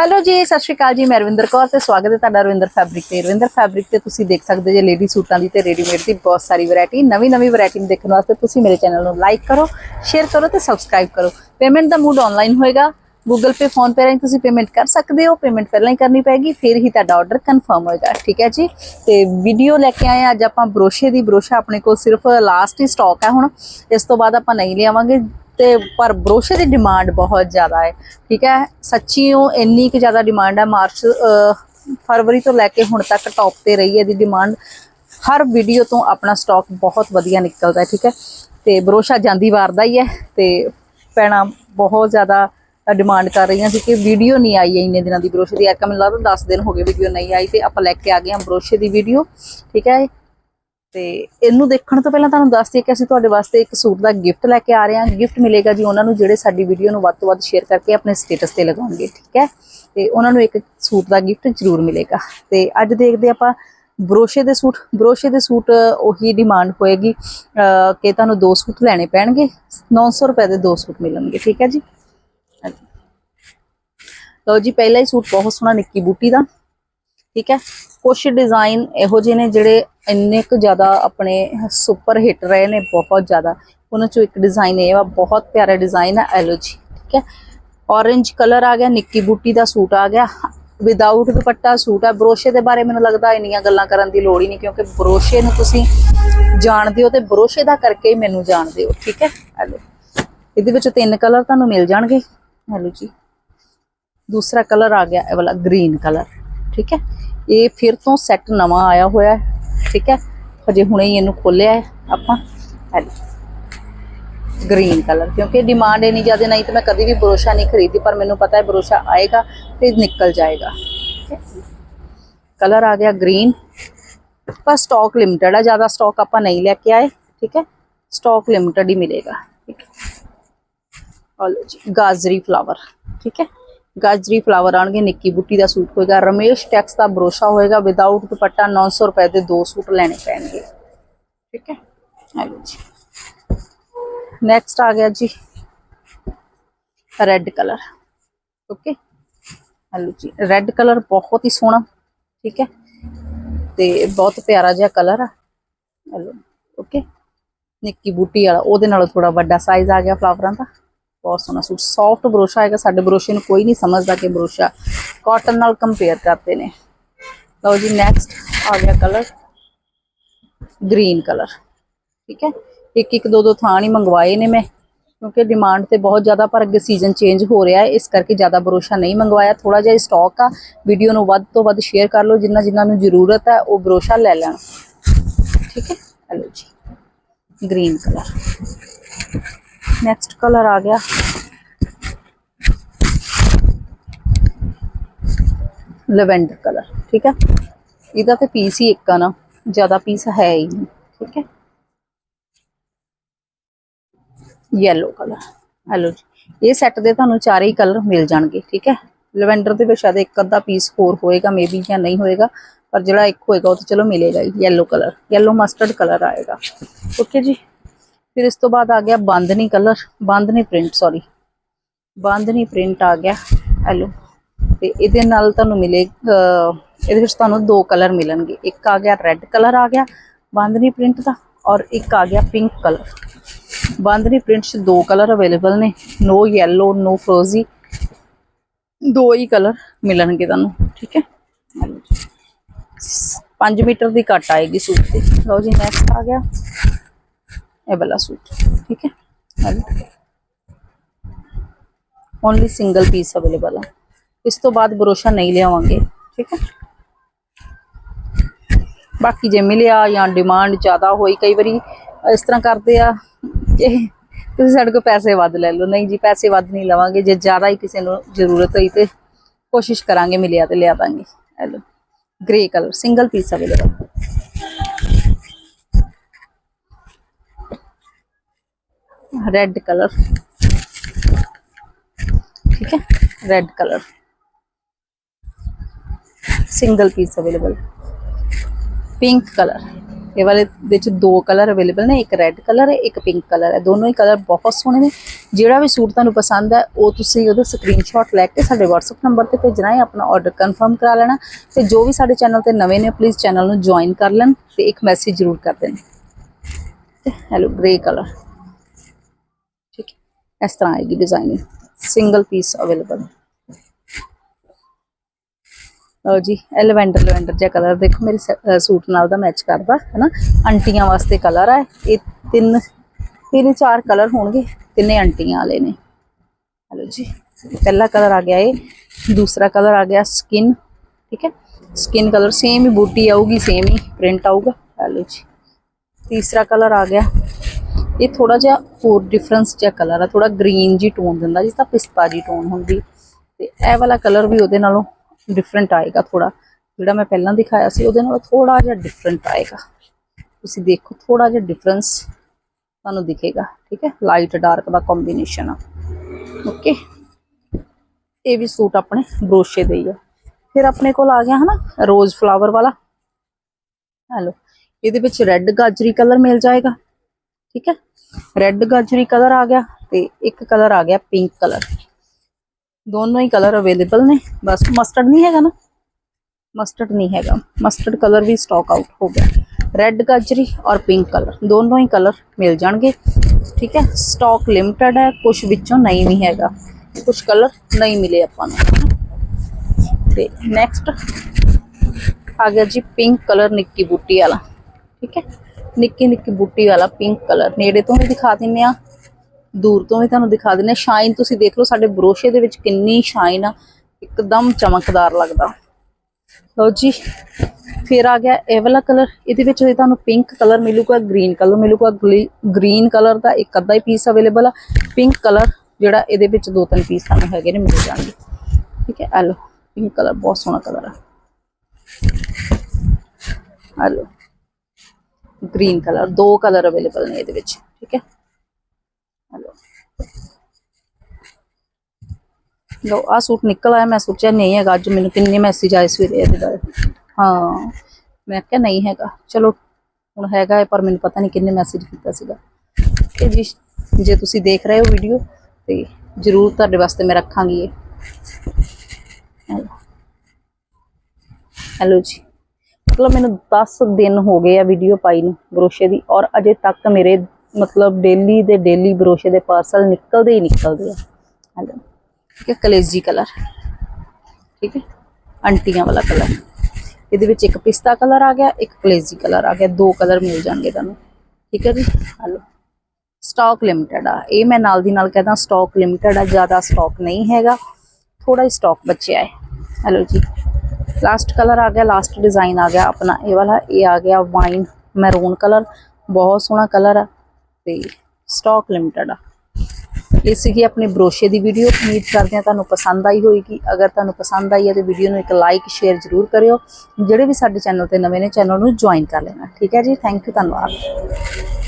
Hello ਜੀ, ਸਤਿ ਸ਼੍ਰੀ ਅਕਾਲ ਜੀ, ਮੈਂ ਰਵਿੰਦਰ ਕੌਰ ਤੇ ਸਵਾਗਤ ਹੈ ਤੁਹਾਡਾ ਰਵਿੰਦਰ ਫੈਬਰਿਕ ਤੇ। ਰਵਿੰਦਰ ਫੈਬਰਿਕ ਤੇ ਤੁਸੀਂ ਦੇਖ ਸਕਦੇ ਜੇ ਲੇਡੀ ਸੂਟਾਂ ਦੀ ਤੇ ਰੈਡੀਮੇਡ ਦੀ ਬਹੁਤ ਸਾਰੀ ਵੈਰਾਈਟੀ ਨਵੀਂ ਨਵੀਂ ਵੈਰਾਈਟੀ ਨੂੰ ਦੇਖਣ ਵਾਸਤੇ ਤੁਸੀਂ ਮੇਰੇ ਚੈਨਲ ਨੂੰ ਲਾਈਕ ਕਰੋ ਸ਼ੇਅਰ ਕਰੋ ਤੇ ਸਬਸਕ੍ਰਾਈਬ ਕਰੋ। ਪੇਮੈਂਟ ਦਾ ਮੂਡ ਆਨਲਾਈਨ ਹੋਏਗਾ। ਗੂਗਲ Pay ਫੋਨ ਪੇ ਰਾਹੀਂ ਤੁਸੀਂ ਪੇਮੈਂਟ ਕਰ ਸਕਦੇ ਹੋ। ਪੇਮੈਂਟ ਪਹਿਲਾਂ ਹੀ ਕਰਨੀ ਪੈਗੀ ਫਿਰ ਹੀ ਤੁਹਾਡਾ ਆਰਡਰ ਕਨਫਰਮ ਹੋਏਗਾ, ਠੀਕ ਹੈ ਜੀ? ਤੇ ਵੀਡੀਓ ਲੈ ਕੇ ਆਏ ਹਾਂ, ਅੱਜ ਆਪਾਂ ਬਰੋਸ਼ੇ ਦੀ ਬਰੋਸ਼ਾ ਆਪਣੇ ਕੋਲ ਸਿਰਫ ਲਾਸਟ ਹੀ ਸਟਾਕ ਹੈ ਹੁਣ। ਇਸ ਤੋਂ ਬਾਅਦ ਆਪਾਂ ਨਹੀਂ ਲਿਆਵਾਂਗੇ। ਤੇ ਪਰ ਬਰੋਸ਼ੇ ਦੀ ਡਿਮਾਂਡ ਬਹੁਤ ਜ਼ਿਆਦਾ ਹੈ, ਠੀਕ ਹੈ? ਸੱਚੀ ਉਹ ਇੰਨੀ ਕਿ ਜ਼ਿਆਦਾ ਡਿਮਾਂਡ ਹੈ, ਮਾਰਚ ਫਰਵਰੀ ਤੋਂ ਲੈ ਕੇ ਹੁਣ ਤੱਕ ਟੌਪ ਤੇ ਰਹੀ ਹੈ ਦੀ ਡਿਮਾਂਡ ਹਰ ਵੀਡੀਓ ਤੋਂ ਆਪਣਾ ਸਟਾਕ ਬਹੁਤ ਵਧੀਆ ਨਿਕਲਦਾ ਹੈ, ਠੀਕ ਹੈ? ਤੇ ਬਰੋਸ਼ਾ ਜਾਂਦੀ ਵਾਰ ਦਾ ਹੀ ਹੈ ਤੇ ਪੈਣਾ ਬਹੁਤ ਜ਼ਿਆਦਾ ਡਿਮਾਂਡ ਕਰ ਰਹੀਆਂ ਸੀ ਕਿ ਵੀਡੀਓ ਨਹੀਂ ਆਈ ਹੈ ਇੰਨੇ ਦਿਨਾਂ ਦੀ ਬਰੋਸ਼ੇ ਦੀ। ਐਕਾ ਮੈਨੂੰ ਲੱਗਦਾ 10 ਦਿਨ ਹੋ ਗਏ ਵੀਡੀਓ ਨਹੀਂ ਆਈ ਤੇ ਆਪਾਂ ਲੈ ਕੇ ਆ ਗਏ ਹਾਂ ਬਰੋਸ਼ੇ ਦੀ ਵੀਡੀਓ ਠੀਕ ਹੈ? ਤੇ ਇਹਨੂੰ ਦੇਖਣ ਤੋਂ ਪਹਿਲਾਂ ਤੁਹਾਨੂੰ ਦੱਸ ਦਈਏ ਕਿ ਅਸੀਂ ਤੁਹਾਡੇ ਵਾਸਤੇ ਇੱਕ ਸੂਟ ਦਾ ਗਿਫਟ ਲੈ ਕੇ ਆ ਰਹੇ ਹਾਂ। ਗਿਫਟ ਮਿਲੇਗਾ ਜੀ ਉਹਨਾਂ ਨੂੰ ਜਿਹੜੇ ਸਾਡੀ ਵੀਡੀਓ ਨੂੰ ਵੱਧ ਤੋਂ ਵੱਧ ਸ਼ੇਅਰ ਕਰਕੇ ਆਪਣੇ ਸਟੇਟਸ ਤੇ ਲਗਾਉਣਗੇ, ਠੀਕ ਹੈ? ਤੇ ਉਹਨਾਂ ਨੂੰ ਇੱਕ ਸੂਟ ਦਾ ਗਿਫਟ ਜ਼ਰੂਰ ਮਿਲੇਗਾ। ਤੇ ਅੱਜ ਦੇਖਦੇ ਆਪਾਂ ਬਰੋਸ਼ੇ ਦੇ ਸੂਟ। ਬਰੋਸ਼ੇ ਦੇ ਸੂਟ, ਉਹੀ ਡਿਮਾਂਡ ਹੋਏਗੀ ਕਿ ਤੁਹਾਨੂੰ ਦੋ ਸੂਟ ਲੈਣੇ ਪੈਣਗੇ। 900 ਰੁਪਏ ਦੇ ਦੋ ਸੂਟ ਮਿਲਣਗੇ, ਠੀਕ ਹੈ ਜੀ? ਲਓ ਜੀ, ਪਹਿਲਾ ਹੀ ਸੂਟ ਬਹੁਤ ਸੋਹਣਾ ਨਿੱਕੀ ਬੂਟੀ ਦਾ। ਠੀਕ ਹੈ? ਕੁਝ ਡਿਜ਼ਾਈਨ ਇਹੋ ਜਿਹੇ ਨੇ ਜਿਹੜੇ ਇੰਨੇ ਕੁ ਜ਼ਿਆਦਾ ਆਪਣੇ ਸੁਪਰ ਹਿੱਟ ਰਹੇ ਨੇ, ਬਹੁਤ ਜ਼ਿਆਦਾ। ਉਹਨਾਂ ਚੋਂ ਇੱਕ ਡਿਜ਼ਾਈਨ ਇਹ ਵਾ, ਬਹੁਤ ਪਿਆਰਾ ਡਿਜ਼ਾਈਨ ਹੈ ਐਲੋਜੀ ਠੀਕ ਹੈ? ਔਰੇਂਜ ਕਲਰ ਆ ਗਿਆ, ਨਿੱਕੀ ਬੂਟੀ ਦਾ ਸੂਟ ਆ ਗਿਆ। ਵਿਦਆਊਟ ਦੁਪੱਟਾ ਸੂਟ ਹੈ ਬਰੋਸ਼ੇ ਦੇ ਬਾਰੇ ਮੈਨੂੰ ਲੱਗਦਾ ਇੰਨੀਆਂ ਗੱਲਾਂ ਕਰਨ ਦੀ ਲੋੜ ਹੀ ਨਹੀਂ, ਕਿਉਂਕਿ ਬਰੋਸ਼ੇ ਨੂੰ ਤੁਸੀਂ ਜਾਣਦੇ ਹੋ ਤੇ ਬਰੋਸ਼ੇ ਦਾ ਕਰਕੇ ਹੀ ਮੈਨੂੰ ਜਾਣਦੇ ਹੋ, ਠੀਕ ਹੈ? ਐਲੋ ਇਹਦੇ ਵਿੱਚ ਤਿੰਨ ਕਲਰ ਤੁਹਾਨੂੰ ਮਿਲ ਜਾਣਗੇ। ਐਲੋ ਜੀ। ਦੂਸਰਾ ਕਲਰ ਆ ਗਿਆ, ਇਹ ਵਾਲਾ ਗ੍ਰੀਨ ਕਲਰ ਠੀਕ ਹੈ? ਇਹ ਫਿਰ ਤੋਂ ਸੈੱਟ ਨਵਾਂ ਆਇਆ ਹੋਇਆ ਹੈ, ਠੀਕ ਹੈ? ਹਜੇ ਹੁਣੇ ਹੀ ਇਹਨੂੰ ਖੋਲਿਆ ਹੈ ਆਪਾਂ। ਗ੍ਰੀਨ ਕਲਰ ਕਿਉਂਕਿ ਡਿਮਾਂਡ ਇੰਨੀ ਜ਼ਿਆਦਾ ਨਹੀਂ ਤੇ ਮੈਂ ਕਦੀ ਵੀ ਬਰੋਸ਼ਾ ਨਹੀਂ ਖਰੀਦੀ, ਪਰ ਮੈਨੂੰ ਪਤਾ ਹੈ ਬਰੋਸ਼ਾ ਆਏਗਾ ਤੇ ਨਿਕਲ ਜਾਏਗਾ। ਕਲਰ ਆ ਗਿਆ ਗ੍ਰੀਨ ਪਰ ਸਟਾਕ ਲਿਮਟਿਡ ਹੈ ਜ਼ਿਆਦਾ ਸਟਾਕ ਆਪਾਂ ਨਹੀਂ ਲੈ ਕੇ ਆਏ, ਠੀਕ ਹੈ? ਸਟਾਕ ਲਿਮਟਿਡ ਹੀ ਮਿਲੇਗਾ, ਠੀਕ ਹੈ? ਹਲੋ ਜੀ, ਗਾਜਰੀ ਫਲਾਵਰ ਠੀਕ ਹੈ? ਗਾਜਰੀ ਫਲਾਵਰ ਆਣਗੇ, ਨਿੱਕੀ ਬੁੱਟੀ ਦਾ ਸੂਟ ਹੋਏਗਾ, ਰਮੇਸ਼ ਟੈਕਸ ਦਾ ਬਰੋਸ਼ਾ ਹੋਏਗਾ ਵਿਦਆਊਟ ਦੁਪੱਟਾ 900 ਰੁਪਏ ਦੇ ਦੋ ਸੂਟ ਲੈਣੇ ਪੈਣਗੇ। ਠੀਕ ਹੈ? ਹਲੋ ਜੀ। ਨੈਕਸਟ ਆ ਗਿਆ ਜੀ ਰੈੱਡ ਕਲਰ ਓਕੇ ਹਲੋ ਜੀ ਰੈੱਡ ਕਲਰ ਬਹੁਤ ਹੀ ਸੋਹਣਾ। ਠੀਕ ਹੈ? ਤੇ ਬਹੁਤ ਪਿਆਰਾ ਜਿਹਾ ਕਲਰ ਆ। ਹਲੋ ਓਕੇ ਨਿੱਕੀ ਬੂਟੀ ਵਾਲਾ, ਉਹਦੇ ਨਾਲੋਂ ਥੋੜਾ ਵੱਡਾ ਸਾਈਜ਼ ਆ ਗਿਆ ਫਲਾਵਰਾਂ ਦਾ। ਬਹੁਤ ਸੋਹਣਾ ਸੂਟ ਸੌਫਟ ਬਰੋਸ਼ਾ ਹੈਗਾ, ਸਾਡੇ ਬਰੋਸ਼ੇ ਨੂੰ ਕੋਈ ਨਹੀਂ ਸਮਝਦਾ ਕਿ ਬਰੋਸ਼ਾ ਕਾਟਨ ਨਾਲ ਕੰਪੇਅਰ ਕਰਦੇ ਨੇ। ਲਓ ਜੀ ਨੈਕਸਟ ਆ ਗਿਆ ਕਲਰ ਗ੍ਰੀਨ ਕਲਰ ਠੀਕ ਹੈ? ਇੱਕ ਇੱਕ ਦੋ ਦੋ ਥਾਂ ਹੀ ਮੰਗਵਾਏ ਨੇ ਮੈਂ, ਕਿਉਂਕਿ ਡਿਮਾਂਡ ਤੇ ਬਹੁਤ ਜ਼ਿਆਦਾ, ਪਰ ਅੱਗੇ ਸੀਜ਼ਨ ਚੇਂਜ ਹੋ ਰਿਹਾ ਹੈ, ਇਸ ਕਰਕੇ ਜ਼ਿਆਦਾ ਬਰੋਸ਼ਾ ਨਹੀਂ ਮੰਗਵਾਇਆ। ਥੋੜਾ ਜਿਹਾ ਸਟਾਕ ਆ ਵੀਡੀਓ ਨੂੰ ਵੱਧ ਤੋਂ ਵੱਧ ਸ਼ੇਅਰ ਕਰ ਲਓ, ਜਿੰਨਾ ਜਿਨ੍ਹਾਂ ਨੂੰ ਜ਼ਰੂਰਤ ਹੈ, ਉਹ ਬਰੋਸ਼ਾ ਲੈ ਲੈਣ। ਠੀਕ ਹੈ? ਹਲੋ ਜੀ ਗ੍ਰੀਨ ਕਲਰ ਨੈਕਸਟ ਕਲਰ ਆ ਗਿਆ। ਲਵੈਂਡਰ ਕਲਰ ਠੀਕ ਹੈ? ਇਹਦਾ ਤੇ ਪੀਸ ਹੀ ਇੱਕ ਆ ਨਾ, ਜ਼ਿਆਦਾ ਪੀਸ ਹੈ ਹੀ ਨਹੀਂ, ਠੀਕ ਹੈ? ਯੈਲੋ ਕਲਰ ਹੈਲੋ ਜੀ। ਇਹ ਸੈੱਟ ਦੇ ਤੁਹਾਨੂੰ ਚਾਰੇ ਹੀ ਕਲਰ ਮਿਲ ਜਾਣਗੇ, ਠੀਕ ਹੈ? ਲਵੈਂਡਰ ਦੇ ਵਿੱਚ ਸ਼ਾਇਦ ਇੱਕ ਅੱਧਾ ਪੀਸ ਹੋਰ ਹੋਏਗਾ ਮੇਬੀ ਜਾਂ ਨਹੀਂ ਹੋਏਗਾ, ਪਰ ਜਿਹੜਾ ਇੱਕ ਹੋਏਗਾ ਉਹ ਤਾਂ ਚਲੋ ਮਿਲੇਗਾ ਹੀ yellow colour yellow mustard colour ਆਏਗਾ। ਓਕੇ ਜੀ? ਫਿਰ ਇਸ ਤੋਂ ਬਾਅਦ ਆ ਗਿਆ bandhani colour bandhani print sorry bandhani print ਆ ਗਿਆ ਹੈਲੋ ਤੇ ਇਹਦੇ ਨਾਲ ਤੁਹਾਨੂੰ ਮਿਲੇ ਇਹਦੇ ਵਿੱਚ ਤੁਹਾਨੂੰ ਦੋ ਕਲਰ ਮਿਲਣਗੇ। ਇੱਕ ਆ ਗਿਆ ਰੈੱਡ ਕਲਰ ਆ ਗਿਆ ਬਾਂਦਨੀ ਪ੍ਰਿੰਟ ਦਾ, ਔਰ ਇੱਕ ਆ ਗਿਆ ਪਿੰਕ ਕਲਰ ਬਾਂਦਨੀ ਪ੍ਰਿੰਟ 'ਚ ਦੋ ਕਲਰ ਅਵੇਲੇਬਲ ਨੇ ਨੋ ਯੈਲੋ ਨੋ ਫਰੋਜ਼ੀ ਦੋ ਹੀ ਕਲਰ ਮਿਲਣਗੇ ਤੁਹਾਨੂੰ, ਠੀਕ ਹੈ? 5 ਮੀਟਰ ਦੀ ਕੱਟ ਆਏਗੀ ਸੂਟ ਤੇ ਲਓ ਜੀ ਨੈਕਸਟ ਆ ਗਿਆ। ਇਹ ਵਾਲਾ ਸੂਟ ਠੀਕ ਹੈ hello only single piece available ਹੈ ਇਸ ਤੋਂ ਬਾਅਦ ਬਰੋਸ਼ਾ ਨਹੀਂ ਲਿਆਵਾਂਗੇ ਠੀਕ ਹੈ ਬਾਕੀ ਜੇ ਮਿਲਿਆ ਜਾਂ ਡਿਮਾਂਡ ਜ਼ਿਆਦਾ ਹੋਈ ਕਈ ਵਾਰੀ ਇਸ ਤਰ੍ਹਾਂ ਕਰਦੇ ਆ ਕਿ ਤੁਸੀਂ ਸਾਡੇ ਕੋਲ ਪੈਸੇ ਵੱਧ ਲੈ ਲਓ ਨਹੀਂ ਜੀ ਪੈਸੇ ਵੱਧ ਨਹੀਂ ਲਵਾਂਗੇ ਜੇ ਜ਼ਿਆਦਾ ਹੀ ਕਿਸੇ ਨੂੰ ਜ਼ਰੂਰਤ ਹੋਈ ਤੇ ਕੋਸ਼ਿਸ਼ ਕਰਾਂਗੇ ਮਿਲਿਆ ਤੇ ਲਿਆ ਦਾਂਗੇ hello grey colour single piece available red colour ਠੀਕ ਹੈ red colour single piece available pink colour ਇਹ ਵਾਲੇ ਵਿੱਚ ਦੋ ਕਲਰ ਅਵੇਲੇਬਲ ਨੇ ਇੱਕ ਰੈੱਡ ਕਲਰ ਹੈ ਇੱਕ ਪਿੰਕ ਕਲਰ ਹੈ ਦੋਨੋਂ ਹੀ ਕਲਰ ਬਹੁਤ ਸੋਹਣੇ ਨੇ ਜਿਹੜਾ ਵੀ ਸੂਟ ਤੁਹਾਨੂੰ ਪਸੰਦ ਹੈ ਉਹ ਤੁਸੀਂ ਉਹਦਾ ਸਕਰੀਨਸ਼ਾਟ ਲੈ ਕੇ ਸਾਡੇ WhatsApp ਨੰਬਰ ਤੇ ਭੇਜਣਾ ਹੈ ਆਪਣਾ ਆਰਡਰ ਕਨਫਰਮ ਕਰਾ ਲੈਣਾ ਤੇ ਜੋ ਵੀ ਸਾਡੇ ਚੈਨਲ ਤੇ ਨਵੇਂ ਨੇ ਪਲੀਜ਼ ਚੈਨਲ ਨੂੰ ਜੁਆਇਨ ਕਰ ਲੈਣ ਤੇ ਇੱਕ ਮੈਸੇਜ ਜ਼ਰੂਰ ਕਰ ਦੇਣ ਤੇ ਹੈਲੋ ਗ੍ਰੇ ਕਲਰ ਇਸ ਤਰ੍ਹਾਂ ਆਏਗੀ ਡਿਜ਼ਾਈਨਿੰਗ ਸਿੰਗਲ ਪੀਸ ਅਵੇਲੇਬਲ ਲਓ ਜੀ ਇਹ ਲਵੈਂਡਰ ਲਵੈਂਡਰ ਜਿਹਾ ਕਲਰ ਦੇਖੋ ਮੇਰੇ ਸ- ਅਹ ਸੂਟ ਨਾਲ ਦਾ ਮੈਚ ਕਰਦਾ ਹੈ ਨਾ ਆਂਟੀਆਂ ਵਾਸਤੇ ਕਲਰ ਹੈ ਇਹ ਤਿੰਨ ਤਿੰਨ ਚਾਰ ਕਲਰ ਹੋਣਗੇ ਤਿੰਨੇ ਆਂਟੀਆਂ ਵਾਲੇ ਨੇ ਹਲੋ ਜੀ ਪਹਿਲਾ ਕਲਰ ਆ ਗਿਆ ਇਹ ਦੂਸਰਾ ਕਲਰ ਆ ਗਿਆ ਸਕਿਨ ਠੀਕ ਹੈ ਸਕਿਨ ਕਲਰ ਸੇਮ ਹੀ ਬੂਟੀ ਆਊਗੀ ਸੇਮ ਹੀ ਪ੍ਰਿੰਟ ਆਊਗਾ ਹਲੋ ਜੀ ਤੀਸਰਾ ਕਲਰ ਆ ਗਿਆ ਇਹ ਥੋੜਾ ਜਿਹਾ ਹੋਰ ਡਿਫਰੈਂਸ ਜਿਹਾ ਕਲਰ ਆ ਥੋੜਾ ਗ੍ਰੀਨ ਜੀ ਟੋਨ ਦਿੰਦਾ, ਜਿਸ ਤਾਂ ਪਿਸਤਾ ਜੀ ਟੋਨ ਹੁੰਦੀ। ਤੇ ਇਹ ਵਾਲਾ ਕਲਰ ਵੀ ਉਹਦੇ ਨਾਲੋਂ ਡਿਫਰੈਂਟ ਆਏਗਾ ਥੋੜਾ ਜਿਹੜਾ ਮੈਂ ਪਹਿਲਾਂ ਦਿਖਾਇਆ ਸੀ, ਉਹਦੇ ਨਾਲੋਂ ਥੋੜਾ ਜਿਹਾ ਡਿਫਰੈਂਟ ਆਏਗਾ। ਤੁਸੀਂ ਦੇਖੋ ਥੋੜਾ ਜਿਹਾ ਡਿਫਰੈਂਸ ਤੁਹਾਨੂੰ ਦਿਖੇਗਾ, ਠੀਕ ਹੈ? ਲਾਈਟ ਡਾਰਕ ਦਾ ਕੰਬੀਨੇਸ਼ਨ ਆ। ਓਕੇ ਇਹ ਵੀ ਸੂਟ ਆਪਣੇ ਬਰੋਸ਼ੇ ਦੇ ਹੀ ਆ। ਫਿਰ ਆਪਣੇ ਕੋਲ ਆ ਗਿਆ ਹਨਾ ਰੋਜ਼ ਫਲਾਵਰ ਵਾਲਾ। ਹੈਲੋ ਇਹਦੇ ਵਿੱਚ ਰੈੱਡ ਗਾਜਰੀ ਕਲਰ ਮਿਲ ਜਾਏਗਾ। ਠੀਕ ਹੈ ਰੈੱਡ ਗਾਜਰੀ ਕਲਰ ਆ ਗਿਆ ਤੇ ਇੱਕ ਕਲਰ ਆ ਗਿਆ ਪਿੰਕ ਕਲਰ ਦੋਨੋਂ ਹੀ ਕਲਰ ਅਵੇਲੇਬਲ ਨੇ ਬਸ ਮਸਟਰਡ ਨਹੀਂ ਹੈਗਾ ਨਾ ਮਸਟਰਡ ਨਹੀਂ ਹੈਗਾ ਮਸਟਰਡ ਕਲਰ ਵੀ ਸਟਾਕ ਆਊਟ ਹੋ ਗਿਆ ਰੈੱਡ ਗਾਜਰੀ ਔਰ ਪਿੰਕ ਕਲਰ ਦੋਨੋਂ ਹੀ ਕਲਰ ਮਿਲ ਜਾਣਗੇ ਠੀਕ ਹੈ ਸਟਾਕ ਲਿਮਟਿਡ ਹੈ ਕੁਝ ਵਿੱਚੋਂ ਨਹੀਂ ਵੀ ਹੈਗਾ ਕੁਝ ਕਲਰ ਨਹੀਂ ਮਿਲੇ ਆਪਾਂ ਨੂੰ ਤੇ ਨੈਕਸਟ ਆ ਗਿਆ ਜੀ ਪਿੰਕ ਕਲਰ ਨਿੱਕੀ ਬੂਟੀ ਵਾਲਾ ਠੀਕ ਹੈ ਨਿੱਕੀ ਨਿੱਕੀ ਬੂਟੀ ਵਾਲਾ ਪਿੰਕ ਕਲਰ ਨੇੜੇ ਤੋਂ ਵੀ ਦਿਖਾ ਦਿੰਨੇ ਆ, ਦੂਰ ਤੋਂ ਵੀ ਤੁਹਾਨੂੰ ਦਿਖਾ ਦਿੰਨੇ ਸ਼ਾਈਨ ਤੁਸੀਂ ਦੇਖ ਲਓ, ਸਾਡੇ ਬਰੋਸ਼ੇ ਦੇ ਵਿੱਚ ਕਿੰਨੀ ਸ਼ਾਈਨ ਆ, ਇੱਕਦਮ ਚਮਕਦਾਰ ਲੱਗਦਾ। ਲਓ ਜੀ, ਫਿਰ ਆ ਗਿਆ ਇਹ ਵਾਲਾ ਕਲਰ ਇਹਦੇ ਵਿੱਚ ਵੀ ਤੁਹਾਨੂੰ ਪਿੰਕ ਕਲਰ ਮਿਲੂਗਾ ਗ੍ਰੀਨ ਕਲਰ ਮਿਲੂਗਾ ਗ੍ਰੀਨ ਕਲਰ ਦਾ ਇੱਕ ਅੱਧਾ ਹੀ ਪੀਸ ਅਵੇਲੇਬਲ ਆ। ਪਿੰਕ ਕਲਰ ਜਿਹੜਾ ਇਹਦੇ ਵਿੱਚ ਦੋ ਤਿੰਨ ਪੀਸ ਸਾਨੂੰ ਹੈਗੇ ਨੇ, ਮਿਲ ਜਾਣਗੇ। ਠੀਕ ਹੈ ਆ ਲਓ ਪਿੰਕ ਕਲਰ ਬਹੁਤ ਸੋਹਣਾ ਕਲਰ ਆ। ਆ ਲਓ। ਗ੍ਰੀਨ ਕਲਰ ਦੋ ਕਲਰ ਅਵੇਲੇਬਲ ਨੇ ਇਹਦੇ ਵਿੱਚ ਠੀਕ ਹੈ ਆ ਲਓ ਲੋ ਆ ਸੂਟ ਨਿਕਲ ਆਇਆ ਮੈਂ ਸੋਚਿਆ ਨਹੀਂ ਹੈਗਾ ਅੱਜ ਮੈਨੂੰ ਕਿੰਨੇ ਮੈਸੇਜ ਆਏ ਸਵੇਰੇ ਇਹਦੇ ਬਾਰੇ ਹਾਂ ਮੈਂ ਕਿਹਾ ਨਹੀਂ ਹੈਗਾ ਚਲੋ ਹੁਣ ਹੈਗਾ ਹੈ ਪਰ ਮੈਨੂੰ ਪਤਾ ਨਹੀਂ ਕਿੰਨੇ ਮੈਸੇਜ ਕੀਤਾ ਸੀਗਾ ਕਿ ਜੀ ਜੇ ਤੁਸੀਂ ਦੇਖ ਰਹੇ ਹੋ ਵੀਡੀਓ ਤੇ ਜਰੂਰ ਤੁਹਾਡੇ ਵਾਸਤੇ ਮੈਂ ਰੱਖਾਂਗੀ ਇਹ ਹੈਲੋ ਜੀ ਮਤਲਬ ਮੈਨੂੰ 10 ਦਿਨ ਹੋ ਗਏ ਆ ਵੀਡੀਓ ਪਾਈ ਨੂੰ ਬਰੋਸ਼ੇ ਦੀ ਔਰ ਅਜੇ ਤੱਕ ਮੇਰੇ ਮਤਲਬ ਡੇਲੀ ਦੇ ਡੇਲੀ ਬਰੋਸ਼ੇ ਦੇ ਪਾਰਸਲ ਨਿਕਲਦੇ ਹੀ ਨਿਕਲਦੇ ਆ। ਹੈਲੋ ਠੀਕ ਹੈ ਕਲੇਜੀ ਕਲਰ ਠੀਕ ਹੈ ਅੰਟੀਆਂ ਵਾਲਾ ਕਲਰ ਇਹਦੇ ਵਿੱਚ ਇੱਕ ਪਿਸਤਾ ਕਲਰ ਆ ਗਿਆ, ਇੱਕ ਕਲੇਜੀ ਕਲਰ ਆ ਗਿਆ। ਦੋ ਕਲਰ ਮਿਲ ਜਾਣਗੇ ਤੁਹਾਨੂੰ। ਠੀਕ ਹੈ ਜੀ? ਹਲੋ ਸਟਾਕ ਲਿਮਟਿਡ ਆ। ਇਹ ਮੈਂ ਨਾਲ ਦੀ ਨਾਲ ਕਹਿੰਦਾ ਸਟਾਕ ਲਿਮਟਿਡ ਆ, ਜ਼ਿਆਦਾ ਸਟਾਕ ਨਹੀਂ ਹੈਗਾ। ਥੋੜਾ ਹੀ ਸਟਾਕ ਬਚਿਆ ਹੈ। ਹਲੋ ਜੀ। ਲਾਸਟ ਕਲਰ ਆ ਗਿਆ ਲਾਸਟ ਡਿਜ਼ਾਈਨ ਆ ਗਿਆ, ਆਪਣਾ ਇਹ ਵਾਲਾ, ਇਹ ਆ ਗਿਆ ਵਾਈਨ ਮੈਰੂਨ ਕਲਰ ਬਹੁਤ ਸੋਹਣਾ ਕਲਰ ਆ ਤੇ ਸਟਾਕ ਲਿਮਟਿਡ ਆ। ਇਹ ਸੀਗੀ ਆਪਣੀ ਬਰੋਸ਼ੇ ਦੀ ਵੀਡੀਓ ਉਮੀਦ ਕਰਦੇ ਹਾਂ ਤੁਹਾਨੂੰ ਪਸੰਦ ਆਈ ਹੋਏਗੀ। ਅਗਰ ਤੁਹਾਨੂੰ ਪਸੰਦ ਆਈ ਹੈ ਤੇ ਵੀਡੀਓ ਨੂੰ ਇੱਕ ਲਾਈਕ ਸ਼ੇਅਰ ਜ਼ਰੂਰ ਕਰਿਓ। ਜਿਹੜੇ ਵੀ ਸਾਡੇ ਚੈਨਲ ਤੇ ਨਵੇਂ ਨੇ ਚੈਨਲ ਨੂੰ ਜੁਆਇਨ ਕਰ ਲੈਣਾ। ਠੀਕ ਹੈ ਜੀ ਥੈਂਕ ਯੂ ਧੰਨਵਾਦ।